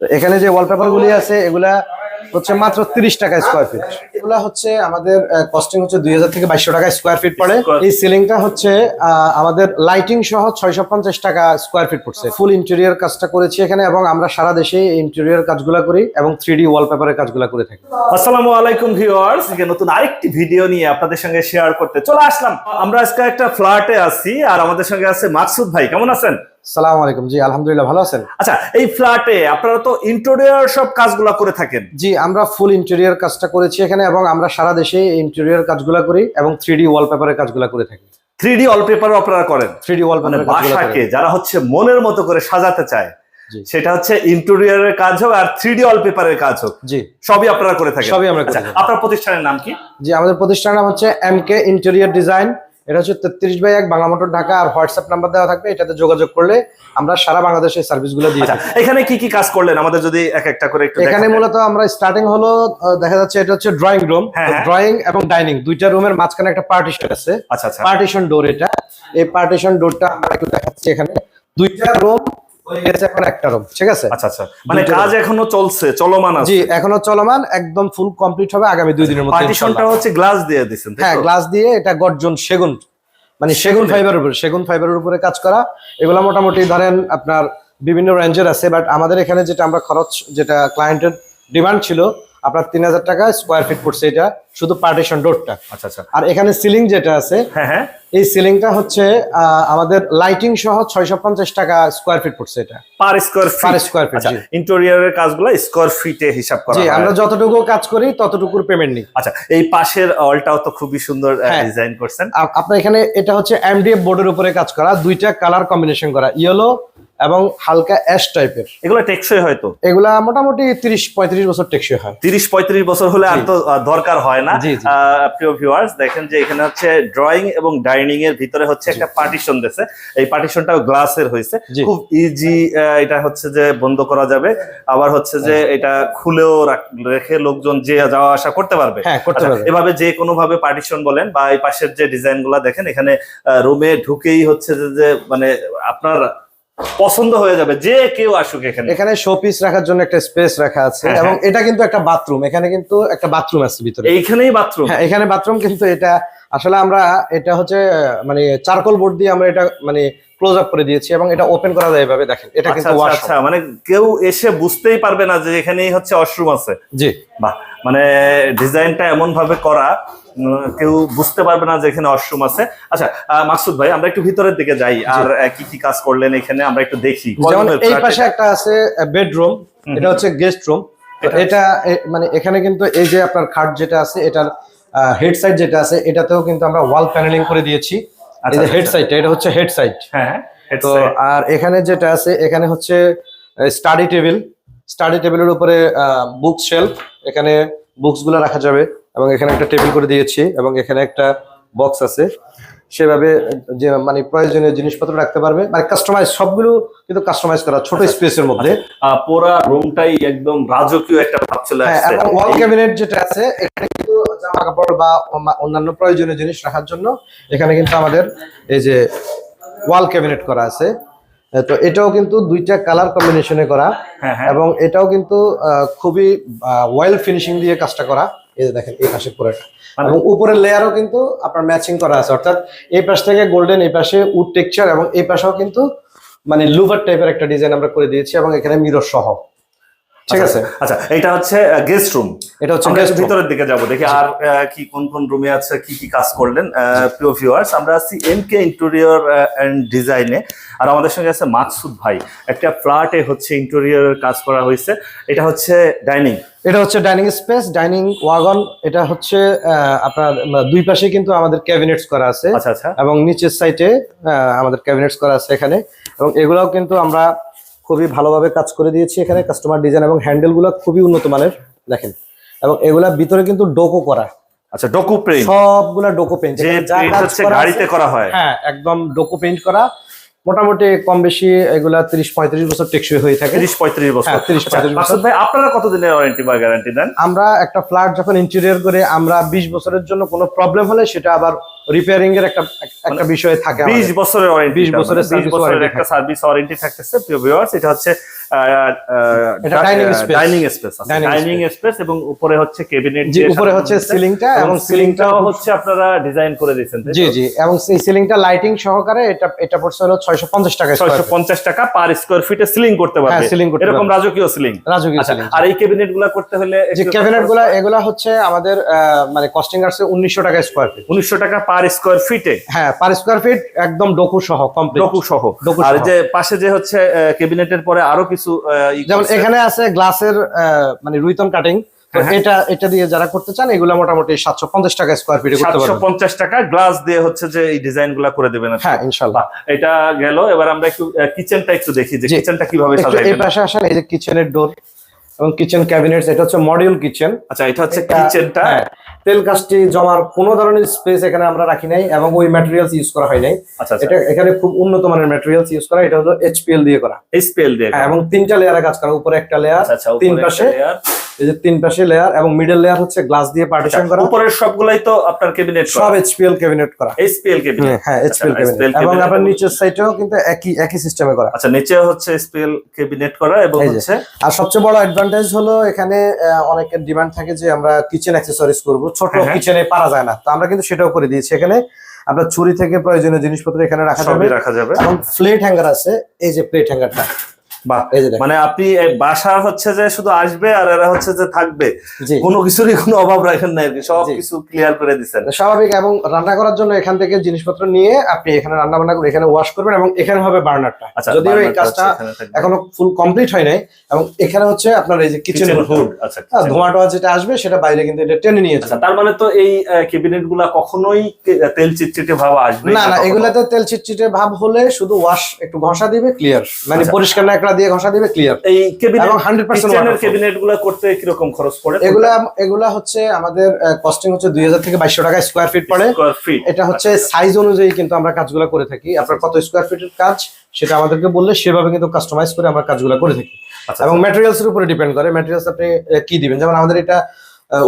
এখানে যে ওয়ালপেপার গুলি আছে এগুলা হচ্ছে মাত্র তিরিশ টাকা স্কোয়ার ফিট এগুলা হচ্ছে আমাদের কস্টিং হচ্ছে দুই হাজার থেকে বাইশশো টাকা স্কোয়ার ফিট পড়ে। এই সিলিংটা হচ্ছে আমাদের লাইটিং সহ ছয়শো পঞ্চাশ টাকা স্কোয়ার ফিট পড়ছে। ফুল ইন্টেরিয়র কাজটা করেছি এখানে এবং আমরা সারা দেশে ইন্টেরিয়র কাজগুলা করি এবং থ্রি ডি ওয়ালপেপারের কাজগুলা করে থাকি। আসসালামু আলাইকুম ভিউয়ার্স আজকে নতুন আরেকটি ভিডিও নিয়ে আপনাদের সঙ্গে শেয়ার করতে চলে আসলাম। আমরা আজকে একটা ফ্ল্যাটে আছি আর আমাদের সঙ্গে আছে মাকসুদ ভাই কেমন আছেন? সালাম আলাইকুম। জি আলহামদুলিল্লাহ ভালো আছেন? আচ্ছা এই ফ্ল্যাটে আপনারা তো ইন্টেরিয়র সব কাজগুলা করে থাকেন? জি আমরা ফুল ইন্টেরিয়র কাজটা করেছি এখানে এবং আমরা সারা দেশে ইন্টেরিয়র কাজগুলা করি এবং থ্রি ডি ওয়ালপেপারের কাজগুলা করে থাকি। থ্রি ডি অলপেপার আপনারা করেন? থ্রি ডি ওয়ালপেপারের কাজগুলা বাসাকে যারা হচ্ছে মনের মতো করে সাজাতে চায় সেটা হচ্ছে ইন্টেরিয়রের কাজ হোক আর থ্রি ডি অলপেপারের কাজ হোক। জি। সবই আপনারা করে থাকেন? সবই আমরা করে আচ্ছা আপনার প্রতিষ্ঠানের নাম কি? জি আমাদের প্রতিষ্ঠানের নাম হচ্ছে এম কে ইন্টেরিয়র ডিজাইন এটা হচ্ছে তেত্রিশ বাই এক বাংলা মোটর ঢাকা আর হোয়াটসঅ্যাপ নাম্বার দেওয়া থাকবে এটাতে যোগাযোগ করলে আমরা সারা বাংলাদেশে সার্ভিসগুলো দিয়ে আচ্ছা এখানে কি কি কাজ করলেন? আমাদের যদি এক একটা করে একটু এখানে মূলত আমরা স্টার্টিং হলো দেখা যাচ্ছে এটা হচ্ছে ড্রয়িং রুম। ড্রয়িং এবং ডাইনিং দুইটা রুমের মাঝখানে একটা পার্টিশন আছে। আচ্ছা আচ্ছা। পার্টিশন ডোর এটা। এই পার্টিশন ডোরটা আমরা একটু দেখাচ্ছি এখানে। দুইটা রুম হয়ে গেছে এখন একটা রুম ঠিক আছে? আচ্ছা আচ্ছা। মানে কাজ এখনও চলছে চলমান আছে। জি এখনও চলমান একদম ফুল কমপ্লিট হবে আগামী দুই দিনের মধ্যে পার্টিশনটা হচ্ছে গ্লাস দিয়ে হ্যাঁ গ্লাস দিয়ে এটা গর্জন সেগুন। মানে সেগুন ফাইবারের উপরে সেগুন ফাইবারের উপরে কাজ করা। এগুলো মোটামুটি ধরেন আপনার বিভিন্ন রেঞ্জের আছে বাট আমাদের এখানে যেটা আমরা খরচ যেটা ক্লায়েন্টের ডিমান্ড ছিল আপনার তিন হাজার টাকা স্কোয়ার ফিট পড়ছে এটা শুধু পার্টিশন ডোরটা আচ্ছা আচ্ছা। আর এখানে সিলিং যেটা আছে হ্যাঁ হ্যাঁ। এই সিলিংটা হচ্ছে আমাদের লাইটিং সহ ছয়শো পঞ্চাশ টাকা স্কোয়ার ফিট পড়ছে এটা। পার স্কোয়ার square feet, আচ্ছা ইন্টেরিয়রের কাজগুলো স্কোয়ার ফিটে হিসাব করা জি হয়। আমরা যতটুকু কাজ করি ততটুকুর পেমেন্ট নিই। আচ্ছা এই পাশের অলটাও তো খুবই সুন্দর হ্যাঁ। ডিজাইন করছেন। আপ- আপনার এখানে এটা হচ্ছে এমডিএফ বোর্ডের উপরে কাজ করা দুইটা কালার কম্বিনেশন করা ইয়েলো এবং হালকা অ্যাশ টাইপের। এগুলো টেকসই হয়তো এগুলা মোটামুটি তিরিশ পঁয়ত্রিশ বছর টেকসই হয়। তিরিশ পঁয়ত্রিশ বছর হলে আর তো দরকার হয় না। প্রিয় ভিউয়ার্স দেখেন যে এখানে হচ্ছে ড্রয়িং এবং ডাইনিং এর ভিতরে হচ্ছে একটা পার্টিশন দিয়েছে এই পার্টিশনটাও গ্লাসের হয়েছে খুব ইজি এটা হচ্ছে যে বন্ধ করা যাবে। আবার হচ্ছে যে হ্যাঁ। এটা খুলেও রেখে লোকজন যে যাওয়া আসা করতে পারবে। হ্যাঁ করতে আচ্ছা, পারবে। এভাবে যে কোনো ভাবে পার্টিশন বলেন বা এই পাশের যে ডিজাইনগুলা দেখেন এখানে রুমে ঢুকেই হচ্ছে যে মানে আপনার পছন্দ হয়ে যাবে যে কেউ আসুক এখানে। এখানে শো পিস রাখার জন্য একটা স্পেস রাখা আছে হ্যাঁ, এবং এটা কিন্তু একটা বাথরুম এখানে কিন্তু একটা বাথরুম আছে ভিতরে। এইখানেই বাথরুম হ্যাঁ এখানে বাথরুম কিন্তু এটা আসলে আমরা এটা হচ্ছে মানে চারকোল বোর্ড দিয়ে আমরা এটা মানে ক্লোজ আপ করে দিয়েছি এবং এটা ওপেন করা যায় এভাবে দেখেন এটা আচ্ছা কিন্তু আচ্ছা, আচ্ছা মানে কেউ এসে বুঝতেই পারবে না যে এখানেই হচ্ছে ওয়াশরুম আছে। জি। বাহ মানে ডিজাইনটা এমন ভাবে করা কেউ বুঝতে পারবে না যে এখানে ওয়াশরুম আছে। আচ্ছা আহ, মাকসুদ ভাই আমরা একটু ভিতরের দিকে যাই আর কি কি কাজ করলেন এখানে আমরা একটু দেখি। এই পাশে একটা আছে বেডরুম এটা হচ্ছে গেস্ট রুম এটা- এটা মানে এখানে কিন্তু এই যে আপনার খাট যেটা আছে এটার হেড সাইড যেটা আছে এটাতেও কিন্তু আমরা ওয়াল প্যানেলিং করে দিয়েছি। এই আচ্ছা, যে হেড আচ্ছা। সাইডটা এটা হচ্ছে হেড সাইড হ্যাঁ হ্যাঁ তো আর এখানে যেটা আছে এখানে হচ্ছে স্টাডি টেবিল স্টাডি টেবিলের উপরে বুক শেলফ এখানে বুকসগুলো রাখা যাবে এবং এখানে একটা টেবিল করে দিয়েছি এবং এখানে একটা বক্স আছে। সেভাবে যে মানে প্রয়োজনীয় জিনিসপত্র রাখতে পারবে। মানে কাস্টমাইজ সবগুলো কিন্তু কাস্টমাইজ করা ছোট আচ্ছা। স্পেসের মধ্যে। আহ, পুরা রুমটাই একদম রাজকীয় একটা ভাব চলে হ্যাঁ আসছে। এবং ওয়াল ক্যাবিনেট যেটা আছে এখানে কিন্তু জামা কাপড় বা অন্যান্য প্রয়োজনীয় জিনিস রাখার জন্য এখানে কিন্তু আমাদের এই যে ওয়াল ক্যাবিনেট করা আছে। তো এটাও কিন্তু দুইটা কালার কম্বিনেশনে করা। হ্যাঁ হ্যাঁ। এবং এটাও কিন্তু আহ, খুবই ওয়েল ফিনিশিং দিয়ে কাজটা করা। এই যে দেখেন এই পাশে পুরোটা। মানে- এবং উপরের লেয়ারও কিন্তু আপনার ম্যাচিং করা আছে। অর্থাৎ এই পাশ থেকে গোল্ডেন এই পাশে উড টেক্সচার এবং এই পাশেও কিন্তু মানে লুভার টাইপের একটা ডিজাইন আমরা করে দিয়েছি এবং এখানে মিরর সহ। ঠিক আছে। আচ্ছা এটা হচ্ছে গেস্ট রুম এটা হচ্ছে আমরা। ভিতরের দিকে যাব দেখি আর কি কোন কোন রুমে আছে কি কি কাজ করলেন প্রিয় ভিউয়ার্স আমরা আছি এম কে ইন্টেরিয়র এন্ড ডিজাইনে আর আমাদের সঙ্গে আছে মাকসুদ ভাই। একটা ফ্ল্যাটে হচ্ছে ইন্টেরিয়র কাজ করা হয়েছে। এটা হচ্ছে ডাইনিং এটা হচ্ছে ডাইনিং স্পেস ডাইনিং ওয়াগন এটা হচ্ছে আপনার দুই পাশে কিন্তু আমাদের ক্যাবিনেটস করা আছে। আচ্ছা আচ্ছা। এবং নিচের সাইডে আমাদের ক্যাবিনেটস করা আছে এখানে। এবং এগুলাও কিন্তু আমরা খুবই ভালোভাবে কাজ করে দিয়েছি এখানে। কাস্টমার ডিজাইন এবং হ্যান্ডেলগুলো খুবই উন্নত মানের দেখেন। এবং এগুলা ভিতরে কিন্তু ডোকো করা। আচ্ছা ডোকো পেইন্ট সবগুলা ডোকো পেইন্ট যা গাড়িতে করা হয়। হ্যাঁ একদম ডোকো পেইন্ট করা। মোটামুটি কম বেশি এগুলা ত্রিশ পঁয়ত্রিশ বছর টেকসই হয়ে থাকে। তিরিশ পঁয়ত্রিশ বছর। ত্রিশ 30 আচ্ছা, 35 বছর। ভাই আপনারা কতদিনের ওয়ারেন্টি বা গ্যারান্টি দেন? আমরা একটা ফ্ল্যাট যখন ইন্টেরিয়র করে আমরা বিশ বছরের জন্য কোনো প্রবলেম হলে সেটা আবার রিপেয়ারিং এর একটা একটা বিষয় থাকে বিশ বছরের ওয়ারেন্টি 20 বছরের বিশ বছরের একটা সার্ভিস ওয়ারেন্টি থাকতেছে প্রিয় ভিউয়ার্স এটা হচ্ছে. ডাইনিং স্পেস ডাইনিং স্পেস এবং উপরে হচ্ছে ক্যাবিনেট উপরে হচ্ছে সিলিংটা এবং সিলিংটাও হচ্ছে আপনারা ডিজাইন করে দিয়েছেন জি জি এবং এই সিলিংটা লাইটিং সহকারে এটা এটা পড়ছে হলো ছয়শো পঞ্চাশ টাকা ছয়শো square feet। পঞ্চাশ টাকা পার স্কোয়ার ফিটে সিলিং করতে পারবে। হ্যাঁ, ceiling করতে এরকম রাজকীয় সিলিং রাজকীয় আচ্ছা ceiling। আর এই ক্যাবিনেটগুলা করতে হলে যে ক্যাবিনেটগুলা এগুলা হচ্ছে আমাদের মানে কস্টিং আসছে উনিশশো টাকা স্কোয়ার ফিট উনিশশো টাকা পার স্কোয়ার ফিটে হ্যাঁ পার স্কোয়ার ফিট একদম ডোকু সহ কমপ্লিট ডকু সহ। আর যে পাশে যে হচ্ছে ক্যাবিনেটের পরে আরও কিছু ই যেমন এখানে আছে গ্লাসের মানে রুইতন কাটিং হ্যাঁ। এটা এটা দিয়ে যারা করতে চান এগুলা মোটামুটি সাতশো পঞ্চাশ টাকা স্কোয়ার ফিটে করতে পারবেন। পঞ্চাশ টাকা। গ্লাস দিয়ে হচ্ছে যে এই ডিজাইনগুলা করে দেবেন। হ্যাঁ ইনশাল্লাহ। এটা গেল। এবার আমরা একটু কিচেনটা একটু দেখি যে কিচেনটা কীভাবে একটু এই পাশে আসেন এই যে কিচেনের ডোর এবং কিচেন ক্যাবিনেটস এটা হচ্ছে মডিউল কিচেন আচ্ছা এটা হচ্ছে কিচেনটা হ্যাঁ, তেল কাজটি জমার কোনো ধরনের স্পেস এখানে আমরা রাখি নাই এবং ওই ম্যাটেরিয়ালস ইউজ করা হয় নাই। আচ্ছা আচ্ছা। এটা এখানে খুব উন্নত মানের ম্যাটেরিয়ালস ইউজ করা এটা হলো এইচপিএল দিয়ে করা। স্পেল দিয়ে হ্যাঁ, এবং তিনটা লেয়ারে কাজ করা উপরে একটা লেয়ার আচ্ছা তিন পাশে। এই যে তিন পাশে লেয়ার এবং মিডল লেয়ার হচ্ছে গ্লাস দিয়ে পার্টিশন করা। উপরের সবগুলাই তো আপনার ক্যাবিনেট সব এইচপিএল ক্যাবিনেট করা। এসপিএল ক্যাবিনেট হ্যাঁ এইচপিএল ক্যাবিনেট এবং আপনার নিচের সাইডেও কিন্তু একই একই সিস্টেমে করা। আচ্ছা নিচে হচ্ছে স্পেল ক্যাবিনেট করা এবং হচ্ছে আর সবচেয়ে বড় অ্যাডভান্টেজ হলো এখানে অনেকের ডিমান্ড থাকে যে আমরা কিচেন অ্যাক্সেসরিজ করব। ছোট হ্যাঁ, হ্যাঁ। কিচেনে পারা যায় না। তো আমরা কিন্তু সেটাও করে দিয়েছি। এখানে আমরা ছুরি থেকে প্রয়োজনীয় জিনিসপত্র এখানে রাখা যাবে। রাখা যাবে। এবং প্লেট হ্যাঙ্গার আছে। এই যে প্লেট হ্যাঙ্গারটা বাহ। মানে আপনি বাসা হচ্ছে যে শুধু আসবে আর এরা হচ্ছে যে থাকবে। কোনো কিছুরই কোনো অভাব রাখেন না আরকি সব কিছু ক্লিয়ার করে দিচ্ছেন স্বাভাবিক এবং রান্না করার জন্য এখান থেকে জিনিসপত্র নিয়ে আপনি এখানে রান্না বান্না করে এখানে ওয়াশ করবেন এবং এখানে হবে বার্নারটা আচ্ছা যদিও এই কাজটা এখানে ফুল কমপ্লিট হয় নাই এবং এখানে হচ্ছে আপনার এই যে কিচেন হুড আচ্ছা kitchen ধোঁয়া টোয়া যেটা আসবে সেটা বাইরে কিন্তু এটা টেনে নিয়ে যাবে। তার মানে তো এই ক্যাবিনেটগুলা কখনোই তেল চিটচিটে ভাব আসবে না না এগুলাতে তেল চিটচিটে ভাব হলে শুধু ওয়াশ একটু ঘষা দিবে ক্লিয়ার মানে আচ্ছা। পরিষ্কার নাকড়া দিয়ে ঘষা দিবে ক্লিয়ার এই ক্যাবিনেট এবং 100% কিচেনের waterproof। ক্যাবিনেটগুলা করতে কীরকম খরচ পড়ে? এগুলা এগুলা হচ্ছে আমাদের কস্টিং হচ্ছে দুই হাজার থেকে বাইশশো টাকা স্কোয়ার ফিট পড়ে। এটা হচ্ছে সাইজ অনুযায়ী কিন্তু আমরা কাজগুলো করে থাকি। আপনার কত স্কোয়ার ফিটের কাজ সেটা আমাদেরকে বললে সেভাবে কিন্তু কাস্টমাইজ করে আমরা কাজগুলো করে থাকি। আচ্ছা এবং ম্যাটেরিয়ালস এর উপরে ডিপেন্ড করে। ম্যাটেরিয়ালস আপনি কি দিবেন? যেমন আমাদের এটা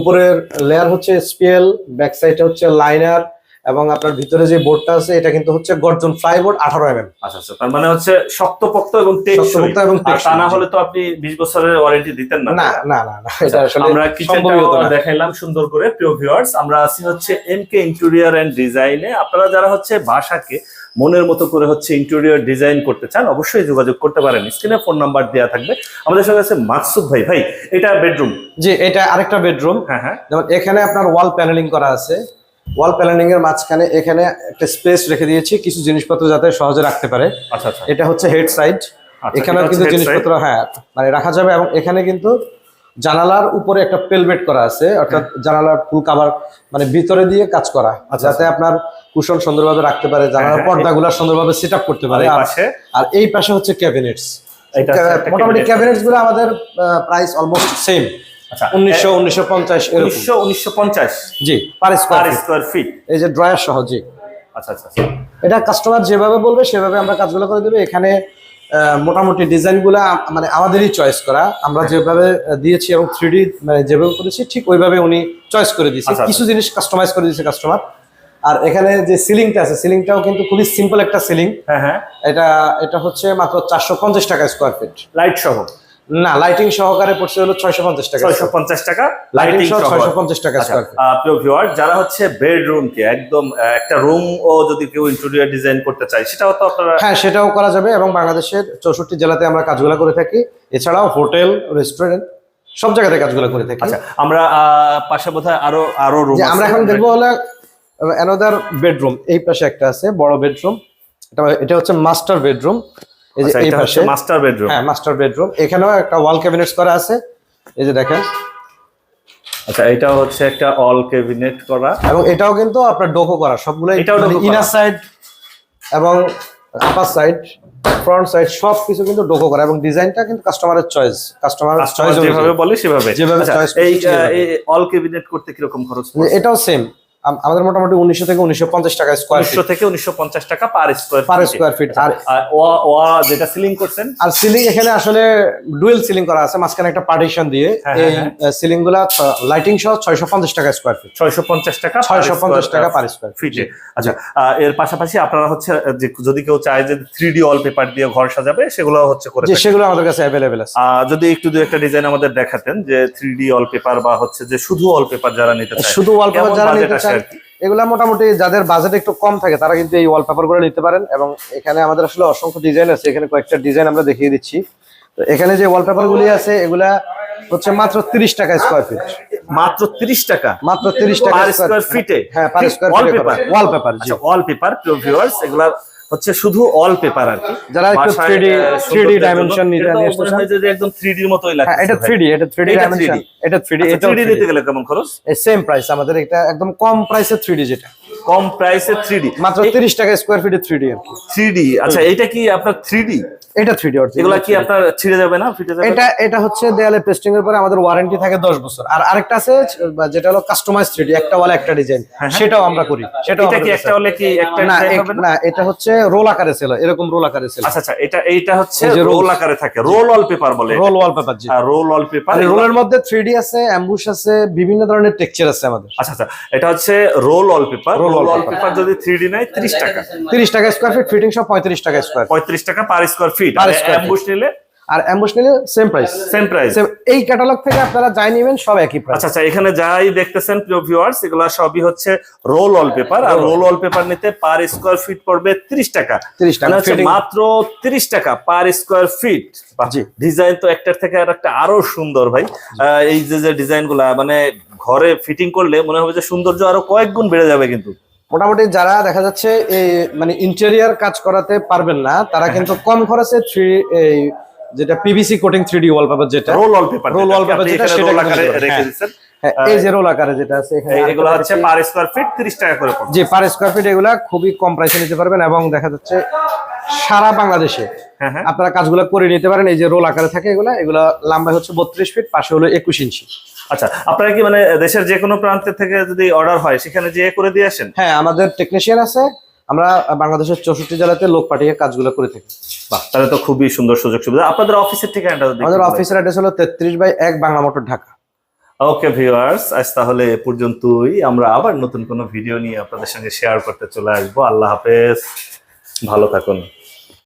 উপরের লেয়ার হচ্ছে স্পিএল ব্যাক সাইডে হচ্ছে লাইনার এবং আপনার ভিতরে যে বোর্ডটা আছে এটা কিন্তু হচ্ছে গর্জন ফ্লাইবোর্ড আঠারো এম আচ্ছা আচ্ছা। তার মানে হচ্ছে শক্তপোক্ত এবং শক্তপোক্ত এবং তা না হলে তো আপনি 20 বছরের ওয়ারেন্টি দিতেন না। না না না না এটা আসলে আচ্ছা, আমরা কিচেনটা দেখাইলাম সুন্দর করে প্রিয় ভিউয়ার্স আমরা আছি হচ্ছে এমকে ইন্টেরিয়র এন্ড ডিজাইনে আপনারা যারা হচ্ছে বাসাকে মনের মতো করে হচ্ছে ইন্টেরিয়র ডিজাইন করতে চান অবশ্যই যোগাযোগ করতে পারেন। স্ক্রিনে ফোন নাম্বার দেওয়া থাকবে। আমাদের সঙ্গে আছে মাকসুদ ভাই। ভাই এটা বেডরুম জি এটা আরেকটা বেডরুম হ্যাঁ হ্যাঁ। যেমন এখানে আপনার ওয়াল প্যানেলিং করা আছে। ওয়াল প্যানেলিং এর মাঝখানে এখানে একটা স্পেস রেখে দিয়েছি কিছু জিনিসপত্র যাতে সহজে রাখতে পারে। আচ্ছা আচ্ছা। এটা হচ্ছে হেড সাইড। আচ্ছা, এখানে কিন্তু জিনিসপত্র হ্যাঁ মানে রাখা যাবে এবং এখানে কিন্তু জানালার উপরে একটা পেলবেট করা আছে অর্থাৎ জানালার ফুল কাভার মানে ভিতরে দিয়ে কাজ করা আচ্ছা, যাতে আপনার কুশন সুন্দরভাবে রাখতে পারে জানালার হ্যাঁ, পর্দাগুলো সুন্দরভাবে সেট আপ করতে পারে। আর- এই পাশে? হচ্ছে ক্যাবিনেটস এটা মোটামুটি। ক্যাবিনেটসগুলো আমাদের প্রাইস অলমোস্ট সেম আচ্ছা উনিশশো উনিশশো পঞ্চাশ উনিশশো উনিশশো পঞ্চাশ জি পার স্কোয়ার স্কোয়ার ফিট এই যে ড্রয়ার সহ জি। আচ্ছা আচ্ছা আচ্ছা। এটা কাস্টমার যেভাবে বলবে সেভাবে আমরা কাজগুলো করে দেবে। এখানে মোটামুটি ডিজাইনগুলো মানে আমাদেরই চয়েস করা। আমরা যেভাবে দিয়েছি এবং থ্রি মানে যেভাবে করেছি ঠিক ওইভাবে উনি চয়েস করে দিয়েছে। আচ্ছা, কিছু জিনিস কাস্টমাইজ করে দিয়েছে কাস্টমার আর এখানে যে সিলিংটা আছে সিলিংটাও কিন্তু খুবই সিম্পল একটা সিলিং হ্যাঁ হ্যাঁ। এটা এটা হচ্ছে মাত্র চারশো পঞ্চাশ টাকা স্কোয়ার ফিট লাইট সহ। না লাইটিং সহকারে পড়ছে হলো ছয়শো পঞ্চাশ টাকা ছয়শো পঞ্চাশ টাকা লাইটিং সহ ছয়শো পঞ্চাশ টাকা আচ্ছা, প্রিয় ভিউয়ার যারা হচ্ছে বেডরুম কে একদম একটা রুম ও যদি কেউ ইন্টেরিয়র ডিজাইন করতে চায় সেটাও তো আপনারা হ্যাঁ সেটাও করা যাবে এবং বাংলাদেশের চৌষট্টি জেলাতে আমরা কাজগুলো করে থাকি। এছাড়াও হোটেল রেস্টুরেন্ট সব জায়গাতে কাজগুলো করে থাকি। আচ্ছা আমরা পাশে বোধহয় আরও আরও রুম আমরা এখন দেখব হলো অ্যানাদার বেডরুম এই পাশে একটা আছে বড় বেডরুম এটা এটা হচ্ছে মাস্টার বেডরুম এই যে এই পাশে। মাস্টার বেডরুম হ্যাঁ মাস্টার বেডরুম এখানেও একটা ওয়াল ক্যাবিনেটস করা আছে। এই যে দেখেন। আচ্ছা এটাও হচ্ছে একটা অল ক্যাবিনেট করা। এবং এটাও কিন্তু আপনার ডোকো করা। সবগুলো এটাও ইনার সাইড এবং আপার সাইড ফ্রন্ট সাইড সব কিছু কিন্তু ডোকো করা। এবং ডিজাইনটা কিন্তু কাস্টমারের চয়েস কাস্টমারের কাস্টমার চয়েস যেভাবে বলে সেভাবে। যেভাবে আচ্ছা, এই অল ক্যাবিনেট করতে কীরকম খরচ এটাও সেম আমাদের মোটামুটি উনিশশো থেকে উনিশশো পঞ্চাশ টাকা স্কোয়ার উনিশশো থেকে উনিশশো পঞ্চাশ টাকা per square per square feet আর আর যেটা সিলিং করছেন? আর সিলিং এখানে আসলে ডুয়েল সিলিং করা আছে মাঝখানে একটা পার্টিশন দিয়ে। হ্যাঁ, এই হ্যাঁ, সিলিংগুলা লাইটিং সহ ছয়শো পঞ্চাশ টাকা স্কোয়ার ফিট ছয়শো পঞ্চাশ টাকা ছয়শো পঞ্চাশ টাকা পার স্কোয়ার ফিট আচ্ছা এর পাশাপাশি আপনারা হচ্ছে যে যদি কেউ চায় যে থ্রি ডি ওয়াল পেপার দিয়ে ঘর সাজাবে সেগুলো হচ্ছে করে সেগুলো আমাদের কাছে অ্যাভেলেবেল আছে। আহ, যদি একটু দু একটা ডিজাইন আমাদের দেখাতেন যে থ্রি ডি ওয়াল পেপার বা হচ্ছে যে শুধু ওয়াল পেপার যারা নিতে চায়। শুধু ওয়ালপেপার কেমন যারা নিতে চান আর কি? এগুলা মোটামুটি যাদের বাজেট একটু কম থাকে তারা কিন্তু এই ওয়ালপেপারগুলো নিতে পারেন। এবং এখানে আমাদের আসলে অসংখ্য ডিজাইন আছে এখানে কয়েকটা ডিজাইন আমরা দেখিয়ে দিচ্ছি। তো এখানে যে ওয়ালপেপার গুলি আছে এগুলা হচ্ছে মাত্র তিরিশ টাকা স্কোয়ার ফিট মাত্র তিরিশ টাকা? মাত্র তিরিশ টাকা স্কয়ার ফিটে হ্যাঁ পার স্কোয়ার ওয়ালপেপার ওয়ালপেপার জি। আচ্ছা ওয়াল পেপার প্রিয় ভিউয়ার্স এগুলা হচ্ছে শুধু অল পেপার আর কি। যারা একটু বাসায়, 3D আহ, 3D ডাইমেনশন নিতে- হয় যে একদম 3D এর মতোই হ্যাঁ লাগছে এটা থ্রি ডি এটা 3D ডাইমেনশন এটা 3D এটা থ্রি ডি এটা 3D নিতে গেলে কেমন খরচ? এই সেম প্রাইস আমাদের এটা একদম কম প্রাইসে 3D যেটা। কম প্রাইসে 3D মাত্র তিরিশ টাকা স্কয়ার ফিটে থ্রি ডি আর কি। 3D আচ্ছা এটা কি আপনার 3D এটা থ্রি ডি এগুলা কি আপনার ছিঁড়ে যাবে না ফিটে যাবে? এটা এটা হচ্ছে দেয়ালে পেস্টিং এর পরে আমাদের ওয়ারেন্টি থাকে দশ বছর। আর আরেকটা আছে যেটা হলো কাস্টমাইজ থ্রি একটা ওয়ালে একটা ডিজাইন সেটাও আমরা করি। সেটাও এটা কি একটা হলে কি একটা না না? এটা হচ্ছে রোল আকারে ছিল এরকম রোল আকারে ছিল আচ্ছা আচ্ছা এটা এইটা হচ্ছে রোল আকারে থাকে রোল ওয়াল পেপার বলে রোল ওয়ালপেপার জি। রোল ওয়াল পেপার মানে রোলের মধ্যে থ্রি ডি আছে অ্যাম্বুশ আছে বিভিন্ন ধরনের টেক্সচার আছে আমাদের। আচ্ছা আচ্ছা এটা হচ্ছে roll wall paper roll wall wallpaper। Paper যদি 3D নেয় 30 টাকা। তিরিশ টাকা স্কোয়ার ফিট ফিটিং সব পঁয়ত্রিশ টাকা স্কোয়ার 35 টাকা পার স্কয়ার ফিট Per আর অ্যাম্বুশ নিলে? আর অ্যাম্বুশ নিলে সেম প্রাইস সেম প্রাইস এই ক্যাটালগ থেকে আপনারা যাই নেবেন সব একই প্রাইস আচ্ছা আচ্ছা এখানে যাই দেখতেছেন প্রিয় ভিউয়ার্স এগুলা সবই হচ্ছে রোল পেপার আর রোল ওয়াল পেপার নিতে পার স্কয়ার ফিট পড়বে 30 টাকা। 30 টাকা, মানে মাত্র 30 টাকা পার স্কয়ার ফিট জি। ডিজাইন তো একটার থেকে আর একটা আরও সুন্দর ভাই। এই যে যে ডিজাইনগুলা মানে ঘরে ফিটিং করলে মনে হবে যে সৌন্দর্য আরও কয়েক গুণ বেড়ে যাবে কিন্তু। মোটামুটি যারা দেখা যাচ্ছে এই মানে ইন্টেরিয়ার কাজ করাতে পারবেন না তারা কিন্তু কম খরচে থ্রি এই যেটা PVC coating three D wallpaper যেটা roll wall paper Roll wallpaper যেটা, সেটা রোল আকারে রেখে হ্যাঁ। দিচ্ছেন। হ্যাঁ, এই যে রোল আকারে যেটা আছে এখানে এগুলো হচ্ছে দেখি। পার স্কয়ার ফিট 30 টাকা করে পড়বে। জি পার স্কোয়ার ফিট এগুলা খুবই কম প্রাইসে নিতে পারবেন এবং দেখা যাচ্ছে সারা বাংলাদেশে হ্যাঁ আপনারা কাজগুলো করে নিতে পারেন। এই যে রোল আকারে থাকে এগুলা এগুলা লম্বা হচ্ছে বত্রিশ ফিট পাশে হলো একুশ ইঞ্চি আচ্ছা আপনারা কি মানে দেশের যে কোনো প্রান্ত থেকে যদি অর্ডার হয় সেখানে যেয়ে করে দিয়ে আসেন? হ্যাঁ আমাদের টেকনিশিয়ান আছে। আমরা বাংলাদেশের চৌষট্টি জেলাতে লোক পাঠিয়ে কাজগুলো করে থাকি। বাহ তাহলে তো খুবই সুন্দর সুযোগ সুবিধা। আপনাদের অফিসের ঠিকানাটা আমাদের অফিসের অ্যাড্রেস হলো তেত্রিশ বাই এক Bangla motor Dhaka. Okay viewers আজ তাহলে এ পর্যন্তই। আমরা আবার নতুন কোনো ভিডিও নিয়ে আপনাদের সঙ্গে শেয়ার করতে চলে আসব। আল্লাহ হাফেজ। ভালো থাকুন।